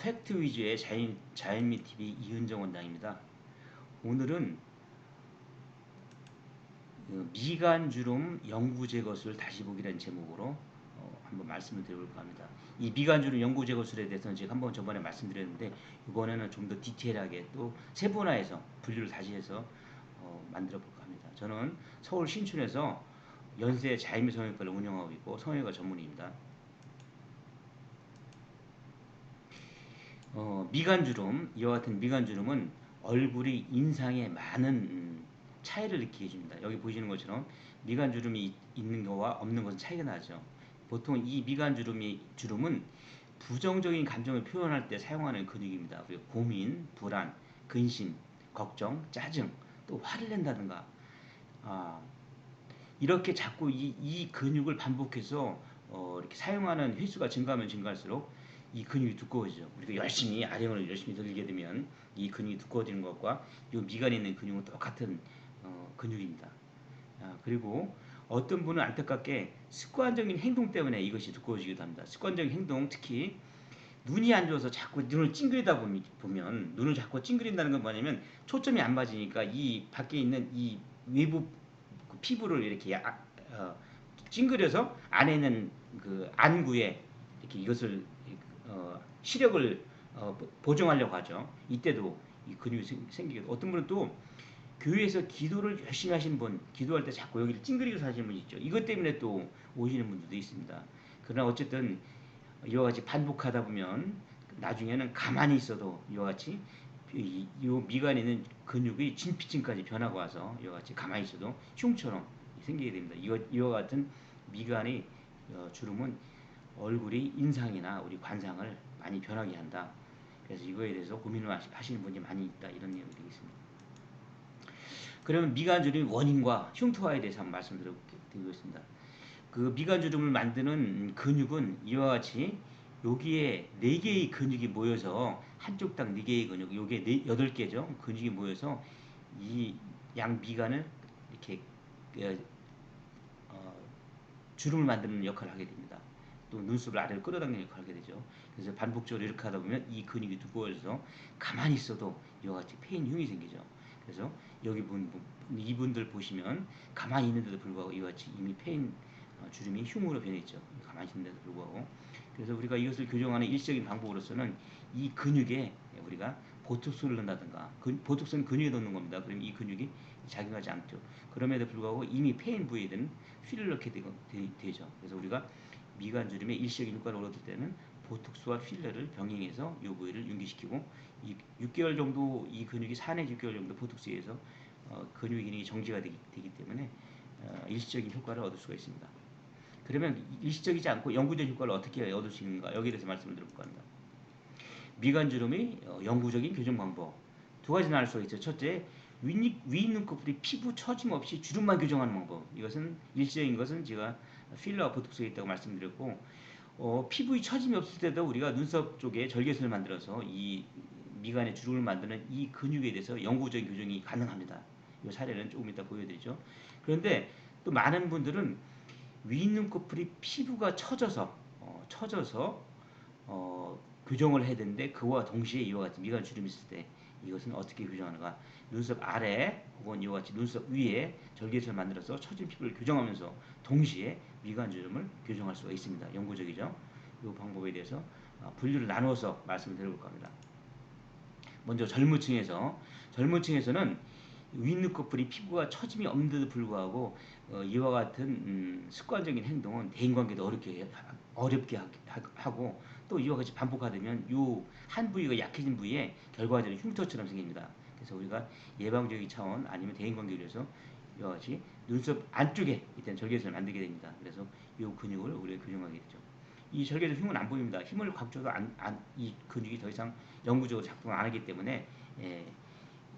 팩트 위주의 자연, 자연미 TV 이은정 원장입니다. 오늘은 그 미간 주름 영구 제거술 다시 보기라는 제목으로 어, 한번 말씀을 드려볼까 합니다. 이 미간 주름 영구 제거술에 대해서는 제가 한번 저번에 말씀드렸는데 이번에는 좀 더 디테일하게 또 세분화해서 분류를 다시 해서 어, 만들어 볼까 합니다. 저는 서울 신촌에서 연세 자연미 성형외과를 운영하고 있고 성형외과 전문의입니다. 어, 미간주름, 이와 같은 미간주름은 얼굴이 인상에 많은 음, 차이를 느끼게 해줍니다. 여기 보시는 것처럼 미간주름이 있는 거와 없는 것은 차이가 나죠. 보통 이 미간주름이 주름은 부정적인 감정을 표현할 때 사용하는 근육입니다. 고민, 불안, 근심, 걱정, 짜증, 또 화를 낸다든가 아, 이렇게 자꾸 이, 이 근육을 반복해서 어, 이렇게 사용하는 횟수가 증가하면 증가할수록 이 근육이 두꺼워지죠. 우리가 열심히 아령을 열심히 들게 되면 이 근육이 두꺼워지는 것과 이 미간에 있는 근육은 똑같은 어, 근육입니다. 아, 그리고 어떤 분은 안타깝게 습관적인 행동 때문에 이것이 두꺼워지기도 합니다. 습관적인 행동 특히 눈이 안 좋아서 자꾸 눈을 찡그리다 보면 눈을 자꾸 찡그린다는 건 뭐냐면 초점이 안 맞으니까 이 밖에 있는 이 외부 그 피부를 이렇게 야, 어, 찡그려서 안에 있는 그 안구에 이렇게 이것을 어, 시력을 어, 보정하려고 하죠. 이때도 이 근육이 생, 기게 어떤 분은 또 교회에서 기도를 열심히 하시는 분, 기도할 때 자꾸 여기를 찡그리고 사시는 분 있죠. 이것 때문에 또 오시는 분들도 있습니다. 그러나 어쨌든 이와 같이 반복하다 보면 나중에는 가만히 있어도 이와 같이 이, 이 미간에 있는 근육이 진피층까지 변화가 와서 이와 같이 가만히 있어도 흉처럼 생기게 됩니다. 이와, 이와 같은 미간의 어, 주름은 얼굴이 인상이나 우리 관상을 많이 변하게 한다. 그래서 이거에 대해서 고민을 하시는 분이 많이 있다. 이런 내용이 되겠습니다. 그러면 미간주름 원인과 흉터화에 대해서 한번 말씀드리겠습니다. 그 미간주름을 만드는 근육은 이와 같이 여기에 네 개의 근육이 모여서 한쪽 당네 개의 근육, 요게 네, 여덟 개죠. 근육이 모여서 이 양 미간을 이렇게 어, 주름을 만드는 역할을 하게 됩니다. 또 눈썹을 아래로 끌어당기는 역할을 하게 되죠. 그래서 반복적으로 이렇게 하다 보면 이 근육이 두꺼워져서 가만히 있어도 이와 같이 페인 흉이 생기죠. 그래서 여기 분, 이분들 보시면 가만히 있는데도 불구하고 이와 같이 이미 페인 어, 주름이 흉으로 변했죠. 가만히 있는데도 불구하고. 그래서 우리가 이것을 교정하는 일적인 방법으로서는 이 근육에 우리가 보톡스를 넣는다든가 그, 보톡스는 근육에 넣는 겁니다. 그럼 이 근육이 작용하지 않죠. 그럼에도 불구하고 이미 페인 부위에 는 휠을 넣게 되, 되, 죠 그래서 우리가 미간주름의 일시적인 효과를 얻을 때는 보톡스와 필러를 병행해서 이 부위를 윤기시키고 6개월 정도 이 근육이 4, 내 6개월 정도 보톡스에 의해서 어, 근육 기능이 정지가 되기, 되기 때문에 어, 일시적인 효과를 얻을 수가 있습니다. 그러면 일시적이지 않고 영구적인 효과를 어떻게 얻을 수 있는가 여기에 대해서 말씀을 드려볼까 합니다. 미간주름의 어, 영구적인 교정 방법 두 가지 나올 수가 있죠. 첫째, 위, 위 눈꺼풀이 피부 처짐 없이 주름만 교정하는 방법. 이것은 일시적인 것은 제가 필러와 보톡스에 있다고 말씀드렸고 어, 피부의 처짐이 없을 때도 우리가 눈썹 쪽에 절개선을 만들어서 이 미간의 주름을 만드는 이 근육에 대해서 영구적인 교정이 가능합니다. 이 사례는 조금 이따 보여드리죠. 그런데 또 많은 분들은 윗눈꺼풀이 피부가 처져서 어, 처져서 어, 교정을 해야 되는데 그와 동시에 이와 같이 미간 주름이 있을 때 이것은 어떻게 교정하는가 눈썹 아래 혹은 이와 같이 눈썹 위에 절개선을 만들어서 처진 피부를 교정하면서 동시에 미간 주름을 교정할 수가 있습니다. 영구적이죠. 이 방법에 대해서 어, 분류를 나누어서 말씀을 드려볼까 합니다. 먼저 젊은 층에서 젊은 층에서는 윗눈꺼풀이 피부가 처짐이 없는데도 불구하고 어, 이와 같은 음, 습관적인 행동은 대인관계도 어렵게 어렵게 하고 또 이와 같이 반복하면 이 한 부위가 약해진 부위에 결과적으로 흉터처럼 생깁니다. 그래서 우리가 예방적인 차원 아니면 대인관계를 위해서 같이 눈썹 안쪽에 일단 절개선을 만들게 됩니다. 그래서 이 근육을 우리가 교정하게 되죠. 이 절개선 힘은 안 보입니다. 힘을 각 줘도 안, 안, 이 근육이 더 이상 영구적으로 작동을 안 하기 때문에 예,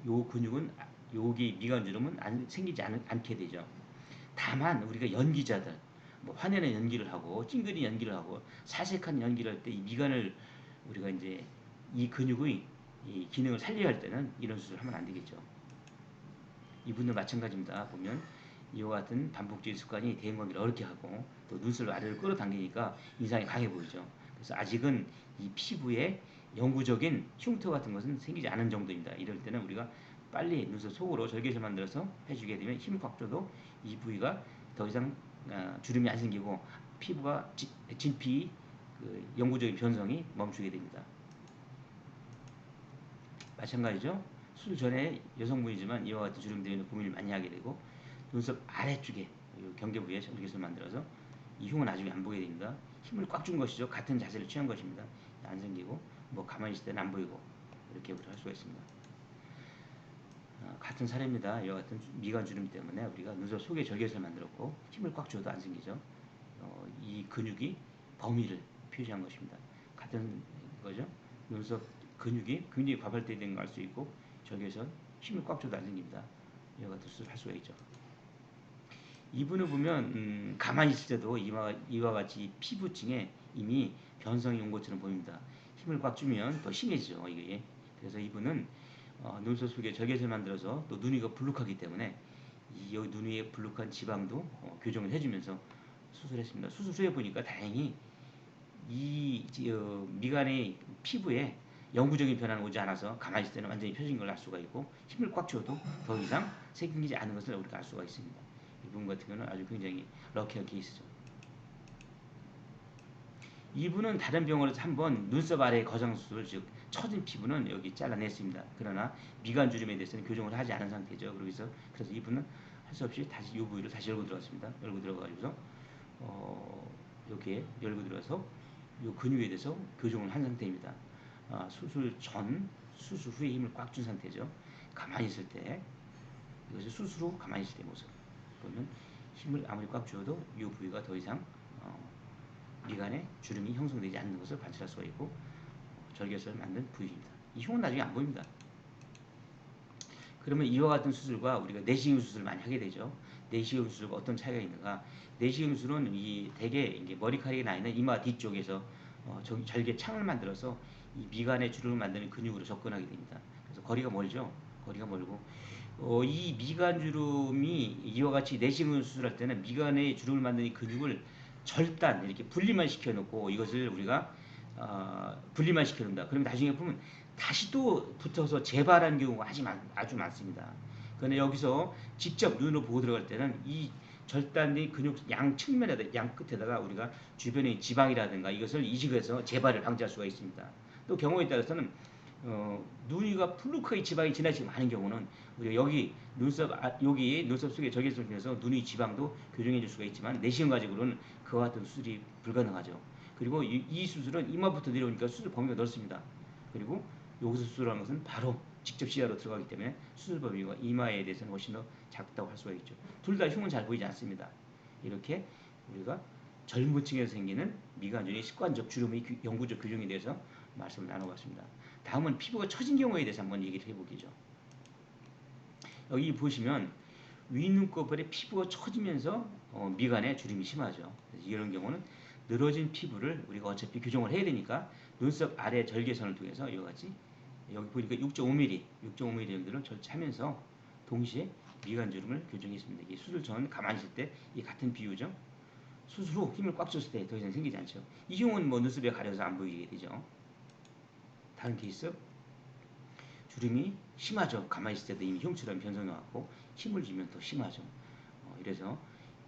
이 근육은 여기 미간주름은 안, 생기지 않, 않게 되죠. 다만 우리가 연기자들 뭐 화내는 연기를 하고 찡그린 연기를 하고 사색한 연기를 할 때 이 미간을 우리가 이제 이 근육의 이 기능을 살려야 할 때는 이런 수술을 하면 안 되겠죠. 이분도 마찬가지입니다. 보면 이와 같은 반복적인 습관이 대인관계를 어렵게 하고 또 눈썹을 아래로 끌어당기니까 인상이 강해 보이죠. 그래서 아직은 이 피부에 영구적인 흉터 같은 것은 생기지 않은 정도입니다. 이럴 때는 우리가 빨리 눈썹 속으로 절개를 만들어서 해주게 되면 힘을 꽉 줘도 이 부위가 더 이상 어, 주름이 안 생기고 피부가 지, 진피 그 영구적인 변성이 멈추게 됩니다. 마찬가지죠. 술 전에 여성분이지만 이와 같은 주름 때문에 고민을 많이 하게 되고 눈썹 아래쪽에 경계 부위에 절개를 만들어서 이 흉은 나중에 안 보게 됩니다. 힘을 꽉 준 것이죠. 같은 자세를 취한 것입니다. 안 생기고 뭐 가만히 있을 때는 안 보이고 이렇게 우리가 할 수가 있습니다. 어, 같은 사례입니다. 이와 같은 미간 주름 때문에 우리가 눈썹 속에 절개를 만들었고 힘을 꽉 줘도 안 생기죠. 어, 이 근육이 범위를 표시한 것입니다. 같은 거죠. 눈썹 근육이 굉장히 과발되는 걸 알 수 있고 절개선 힘을 꽉 줘도 안 생깁니다. 이와 같은 수술을 할 수가 있죠. 이분을 보면 음, 가만히 있을 때도 이와, 이와 같이 피부층에 이미 변성이 온 것처럼 보입니다. 힘을 꽉 주면 더 심해지죠. 이게 그래서 이분은 어, 눈썹 속에 절개를 만들어서 또 눈 위가 불룩하기 때문에 이 여기 눈 위에 불룩한 지방도 어, 교정을 해주면서 수술했습니다. 수술 후에 보니까 다행히 이 어, 미간의 피부에 영구적인 변화는 오지 않아서 가만히 있을 때는 완전히 펴진 걸 알 수가 있고 힘을 꽉 줘도 더 이상 생기지 않은 것을 우리가 알 수가 있습니다. 이분 같은 경우는 아주 굉장히 럭키한 케이스죠. 이분은 다른 병원에서 한번 눈썹 아래 거상 수술 즉 처진 피부는 여기 잘라냈습니다. 그러나 미간 주름에 대해서는 교정을 하지 않은 상태죠. 그래서 그래서 이분은 할 수 없이 다시 이 부위를 다시 열고 들어갔습니다. 열고 들어가지고서 어, 여기에 열고 들어서 이 근육에 대해서 교정을 한 상태입니다. 아, 수술 전, 수술 후에 힘을 꽉 준 상태죠. 가만히 있을 때 이것이 수술 후 가만히 있을 때 모습 보면 힘을 아무리 꽉 줘도 이 부위가 더 이상 어, 미간에 주름이 형성되지 않는 것을 관찰할 수가 있고 어, 절개선을 만든 부위입니다. 이 흉은 나중에 안 보입니다. 그러면 이와 같은 수술과 우리가 내시경 수술을 많이 하게 되죠. 내시경 수술과 어떤 차이가 있는가? 내시경 수술은 이 대개 머리카락이 나 있는 이마 뒤쪽에서 어, 절개 창을 만들어서 이 미간의 주름을 만드는 근육으로 접근하게 됩니다. 그래서 거리가 멀죠. 거리가 멀고 어, 이 미간 주름이 이와 같이 내시경 수술할 때는 미간의 주름을 만드는 근육을 절단 이렇게 분리만 시켜놓고 이것을 우리가 어, 분리만 시켜놓는다. 그러면 나중에 보면 다시 또 붙어서 재발하는 경우가 아주, 많, 아주 많습니다. 그런데 여기서 직접 눈으로 보고 들어갈 때는 이 절단된 근육 양 측면에다 양 끝에다가 우리가 주변의 지방이라든가 이것을 이식해서 재발을 방지할 수가 있습니다. 또 경우에 따라서는 어, 눈이가 플루크의 지방이 지나치게 많은 경우는 여기 눈썹 아, 여기 눈썹 속에 저기서 통해서 눈의 지방도 교정해 줄 수가 있지만 내시경 가지고는 그와 같은 수술이 불가능하죠. 그리고 이, 이 수술은 이마부터 내려오니까 수술 범위가 넓습니다. 그리고 여기서 수술하는 것은 바로 직접 시야로 들어가기 때문에 수술 범위가 이마에 대해서는 훨씬 더 작다고 할 수가 있죠. 둘 다 흉은 잘 보이지 않습니다. 이렇게 우리가 젊은 층에서 생기는 미간주의 습관적 주름의 영구적 교정에 대해서 말씀을 나눠봤습니다. 다음은 피부가 처진 경우에 대해서 한번 얘기를 해보기죠. 여기 보시면 윗눈꺼풀에 피부가 처지면서 어, 미간에 주름이 심하죠. 이런 경우는 늘어진 피부를 우리가 어차피 교정을 해야 되니까 눈썹 아래 절개선을 통해서 이와 같이 여기 보니까 6.5mm, 6.5mm 정도를 절차하면서 동시에 미간 주름을 교정했습니다. 이게 수술 전 가만히 있을 때 이 같은 비유죠. 수술 후 힘을 꽉 줬을 때 더 이상 생기지 않죠. 이 경우는 뭐 눈썹에 가려서 안 보이게 되죠. 다른 케이스 주름이 심하죠. 가만히 있을 때도 이미 흉처럼 변성해 왔고 힘을 주면 더 심하죠. 어, 이래서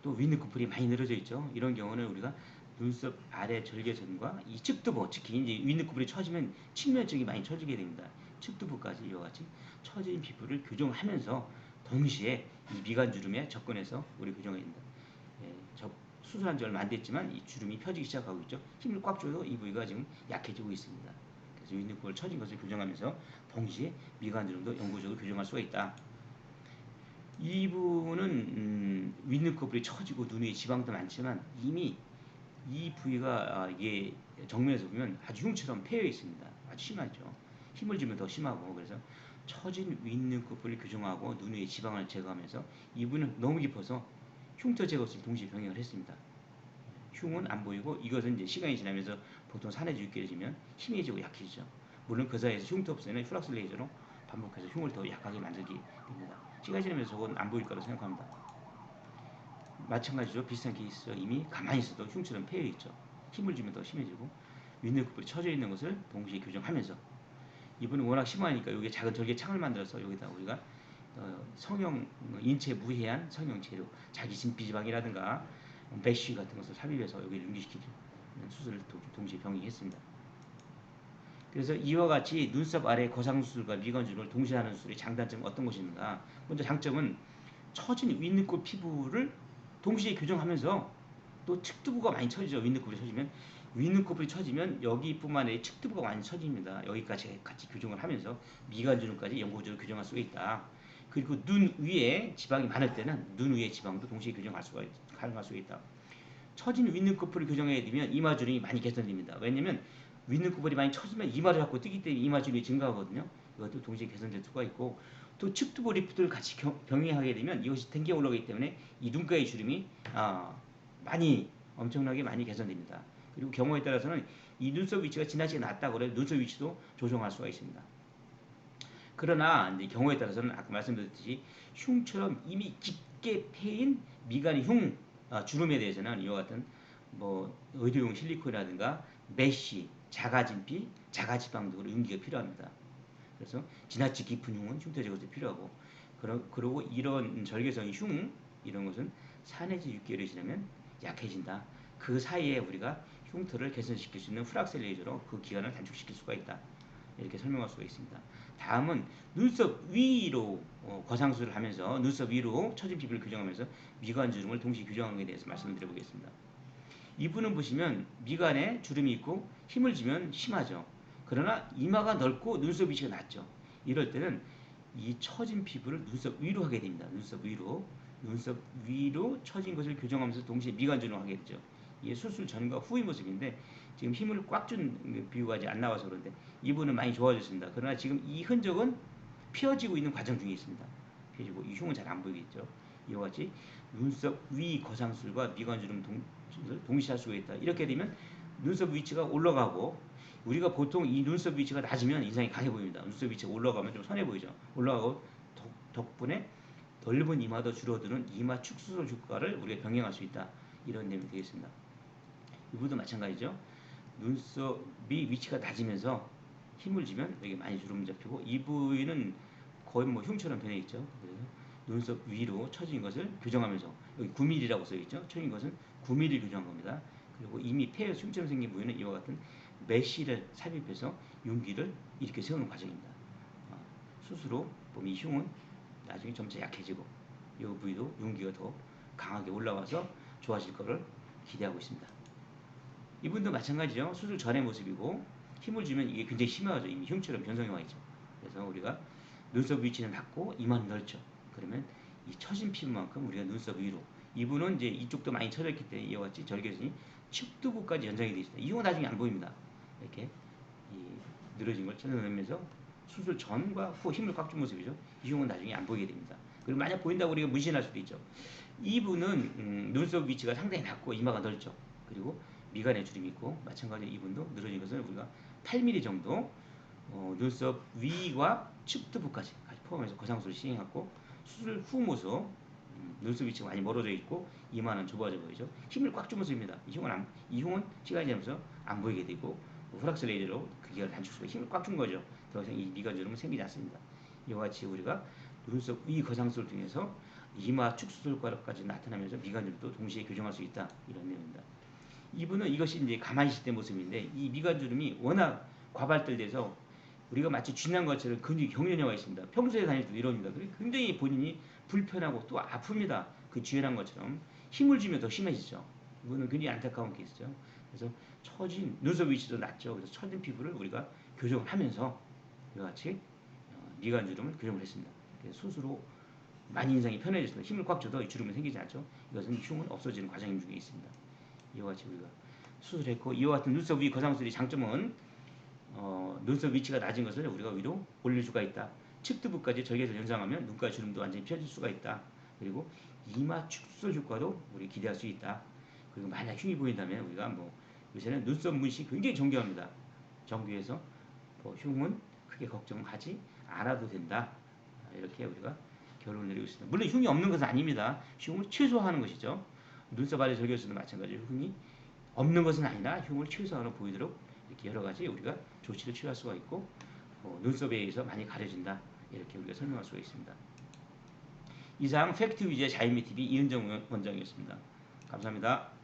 또 윗눈꺼풀이 많이 늘어져 있죠. 이런 경우는 우리가 눈썹 아래 절개선과 이 측두부, 특히 이제 윗눈꺼풀이 처지면 측면 쪽이 많이 처지게 됩니다. 측두부까지 이와 같이 처진 피부를 교정하면서 동시에 이 미간 주름에 접근해서 우리 교정해야 됩니다. 예, 저 수술한 지 얼마 안 됐지만 이 주름이 펴지기 시작하고 있죠. 힘을 꽉 줘도 이 부위가 지금 약해지고 있습니다. 그래서 윗눈꺼풀 처진 것을 교정하면서 동시에 미간 주름도 영구적으로 교정할 수가 있다. 이분은 음, 윗눈꺼풀이 처지고 눈 위에 지방도 많지만 이미 이 부위가 아, 이게 정면에서 보면 아주 흉처럼 패여 있습니다. 아주 심하죠. 힘을 주면 더 심하고 그래서 처진 윗눈꺼풀을 교정하고 눈 위에 지방을 제거하면서 이분은 너무 깊어서 흉터 제거를 동시에 병행을 했습니다. 흉은 안 보이고 이것은 이제 시간이 지나면서 보통 산해지 육개해지면 희미해지고 약해지죠. 물론 그 사이에서 흉터 없애는 플락스 레이저로 반복해서 흉을 더 약하게 만들게 됩니다. 시간이 지나면서 저건 안 보일 거라고 생각합니다. 마찬가지로 비슷한 케이스죠. 이미 가만히 있어도 흉처럼 패여 있죠. 힘을 주면 더 심해지고 윗눈꺼풀이 처져 있는 것을 동시에 교정하면서 이분은 워낙 심하니까 여기 작은 절개 창을 만들어서 여기다 우리가 어, 성형 인체 무해한 성형 재료 자기 진비지방이라든가 메쉬 같은 것을 삽입해서 여기 응기시키는 수술을 동- 동시에 병행했습니다. 그래서 이와 같이 눈썹 아래 거상 수술과 미관주를 동시에 하는 수술의 장단점은 어떤 것인가? 먼저 장점은 처진 윗눈곱 피부를 동시에 교정하면서 또 측두부가 많이 처지죠. 윗눈곱이 처지면 윗눈곱이 처지면 여기뿐만 아니라 측두부가 많이 처집니다. 여기까지 같이 교정을 하면서 미관주름까지 연고적으로 교정할 수가 있다. 그리고 눈 위에 지방이 많을 때는 눈 위에 지방도 동시에 교정할 수가 있, 가능할 수가 있다. 처진 윗눈꺼풀을 교정해야 되면 이마주름이 많이 개선됩니다. 왜냐면 윗눈꺼풀이 많이 처지면 이마를 자꾸 뜨기 때문에 이마주름이 증가하거든요. 이것도 동시에 개선될 수가 있고 또 측두부 리프트를 같이 겨- 병행하게 되면 이것이 탱겨 올라가기 때문에 이 눈가의 주름이 아, 많이 엄청나게 많이 개선됩니다. 그리고 경우에 따라서는 이 눈썹 위치가 지나치게 낮다고 그래 눈썹 위치도 조정할 수가 있습니다. 그러나 이제 경우에 따라서는 아까 말씀드렸듯이 흉처럼 이미 깊게 패인 미간의 흉 아, 주름에 대해서는 이와 같은 뭐 의료용 실리콘이라든가 메쉬, 자가진 피, 자가지방 등으로 응기가 필요합니다. 그래서 지나치 깊은 흉은 흉터 제거도 필요하고 그러, 그리고 이런 절개성의 흉 이런 것은 4 내지 6개월이 지나면 약해진다. 그 사이에 우리가 흉터를 개선시킬 수 있는 프락셀 레이저로 그 기간을 단축시킬 수가 있다. 이렇게 설명할 수가 있습니다. 다음은 눈썹 위로 어, 거상술을 하면서 눈썹 위로 처진 피부를 교정하면서 미간 주름을 동시에 교정하는 것에 대해서 말씀을 드려 보겠습니다. 이분은 보시면 미간에 주름이 있고 힘을 주면 심하죠. 그러나 이마가 넓고 눈썹 위치가 낮죠. 이럴 때는 이 처진 피부를 눈썹 위로 하게 됩니다. 눈썹 위로 눈썹 위로 처진 것을 교정하면서 동시에 미간 주름을 하게 되죠. 이게 수술 전과 후의 모습인데 지금 힘을 꽉 준 비유가 아직 안 나와서 그런데 이분은 많이 좋아졌습니다. 그러나 지금 이 흔적은 피어지고 있는 과정 중에 있습니다. 피어지고 이 흉은 잘 안 보이겠죠. 이와 같이 눈썹 위 거상술과 미간주름 동, 동시에 할 수가 있다. 이렇게 되면 눈썹 위치가 올라가고 우리가 보통 이 눈썹 위치가 낮으면 인상이 강해 보입니다. 눈썹 위치가 올라가면 좀 선해 보이죠. 올라가고 덕, 덕분에 넓은 이마도 줄어드는 이마 축소술 효과를 우리가 병행할 수 있다. 이런 내용이 되겠습니다. 이분도 마찬가지죠. 눈썹이 위치가 낮으면서 힘을 주면 여기 많이 주름 잡히고 이 부위는 거의 뭐 흉처럼 변해 있죠. 그래서 눈썹 위로 처진 것을 교정하면서 여기 9mm라고 써 있죠. 처진 것은 9mm 교정한 겁니다. 그리고 이미 폐에 흉처럼 생긴 부위는 이와 같은 메쉬를 삽입해서 윤기를 이렇게 세우는 과정입니다. 어, 수수로 보면 이 흉은 나중에 점차 약해지고 이 부위도 윤기가 더 강하게 올라와서 좋아질 것을 기대하고 있습니다. 이분도 마찬가지죠. 수술 전의 모습이고 힘을 주면 이게 굉장히 심하죠. 이미 흉처럼 변성이 와 있죠. 그래서 우리가 눈썹 위치는 낮고 이마는 넓죠. 그러면 이 처진 피부만큼 우리가 눈썹 위로 이분은 이제 이쪽도 많이 처졌기 때문에 이와 같이 절개선이 측두부까지 연장이 되어 있습니다. 이건 나중에 안 보입니다. 이렇게 이 늘어진 걸 찾아내면서 수술 전과 후 힘을 꽉 준 모습이죠. 이 흉은 나중에 안 보이게 됩니다. 그리고 만약 보인다고 우리가 무신할 수도 있죠. 이분은 음, 눈썹 위치가 상당히 낮고 이마가 넓죠. 그리고 미간에 주름이 있고 마찬가지로 이분도 늘어진 것을 우리가 8mm 정도 어, 눈썹 위와 측두부까지 포함해서 거상술을 시행하고 수술 후 모습 음, 눈썹 위치가 많이 멀어져 있고 이마는 좁아져 보이죠. 힘을 꽉준 모습입니다. 이 흉은 안, 이 흉은 시간이 지나면서 안 보이게 되고 후락스 레이저로 그 기간을 단축수가 힘을 꽉 준 거죠. 더 이상 이 미간 주름은 생기지 않습니다. 이와 같이 우리가 눈썹 위 거상술을 통해서 이마 축소술 효과까지 나타나면서 미간 주름도 동시에 교정할 수 있다 이런 내용입니다. 이분은 이것이 이제 가만히 있을 때 모습인데 이 미간 주름이 워낙 과발달돼서 우리가 마치 쥐난 것처럼 근육이 경련해와 있습니다. 평소에 다닐 때도 이럽니다. 그리고 굉장히 본인이 불편하고 또 아픕니다. 그 쥐난 것처럼 힘을 주면 더 심해지죠. 이거는 굉장히 안타까운 케이스죠. 그래서 처진 눈썹 위치도 낮죠. 그래서 처진 피부를 우리가 교정을 하면서 이와 같이 어, 미간 주름을 교정을 했습니다. 스스로 많이 인상이 편해졌습니다. 힘을 꽉 줘도 이 주름은 생기지 않죠. 이것은 흉은 없어지는 과정 중에 있습니다. 이와 같이 우리가 수술했고 이와 같은 눈썹 위 거상술의 장점은 어, 눈썹 위치가 낮은 것을 우리가 위로 올릴 수가 있다. 측두부까지 절개를 연상하면 눈가 주름도 완전히 펴질 수가 있다. 그리고 이마 축소 효과도 우리 기대할 수 있다. 그리고 만약 흉이 보인다면 우리가 뭐 요새는 눈썹 문신 굉장히 정교합니다. 정교해서 뭐 흉은 크게 걱정하지 않아도 된다. 이렇게 우리가 결론을 내리고 있습니다. 물론 흉이 없는 것은 아닙니다. 흉을 최소화하는 것이죠. 눈썹 아래 절개술도 마찬가지로 흉이 없는 것은 아니라 흉을 최소화로 보이도록 이렇게 여러 가지 우리가 조치를 취할 수가 있고 어, 눈썹에 의해서 많이 가려진다 이렇게 우리가 설명할 수가 있습니다. 이상 팩트 위주의 자유미 TV 이은정 원장이었습니다. 감사합니다.